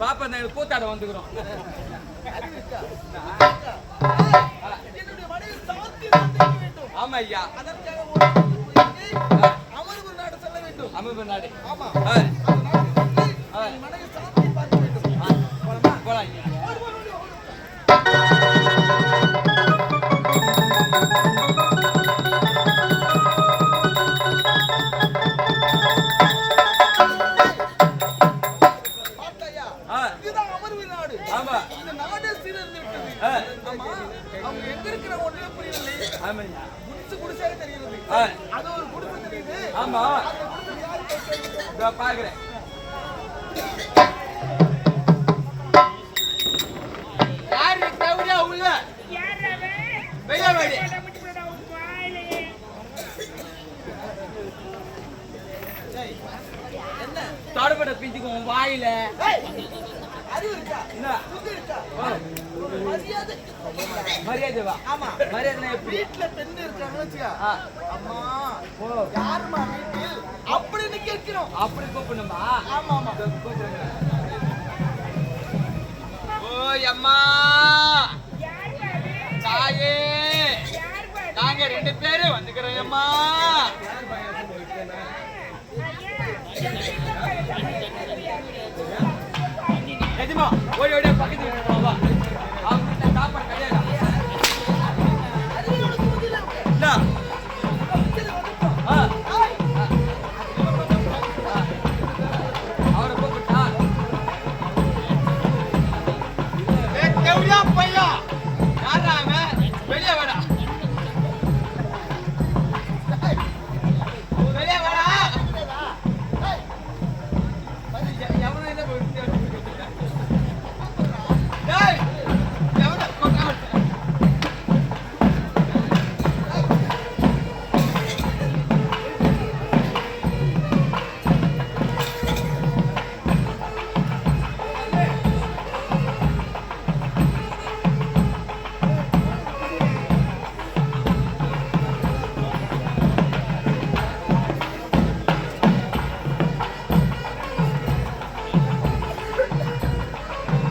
பாப்பா நாங்கள் வந்துக்கிறோம். ஆமா ஐயா அதற்காக அமர்வு நாடு செல்ல வேண்டும். அமர்வு நாடு. ஆமா. ஆமா. இந்த நாடே சீரழிந்து விட்டது ஆ, ஆமா. அவங்க எங்க இருக்கிற ஒன்றுமே புரியவில்லை. ஆமா ஐயா குடிசை குடிசாக தெரிகிறது ஆ, அது ஒரு தெரியுது. ஆமா. அந்த குடிசை யாரு பாக்குறேன். யாரு தவிர உள்ள? வெய்ய வாடி என்ன? தொடப்பட பிஞ்சுக்கும் உன் வாயில? ஏய், அறிவு இருக்கா என்ன புத்தி இருக்கா ஆ, ஒரு மரியாதை மரியாதை வா ஆமா மரியாதை வீட்டுல பெண் இருக்காங்கன்னு வச்சுக்க ஆ, அம்மா ஓ யாருமா வீட்டில் அப்படின்னு கேட்கிறோம் அப்படி கூப்பிடணுமா ஆமா ஆமா. ஓய் அம்மா தாயே நாங்க ரெண்டு பேரும் வந்துக்கிறோம் அம்மா வேகமா ஓடி ஓடி பக்கத்து வா. வெளியே வேடா.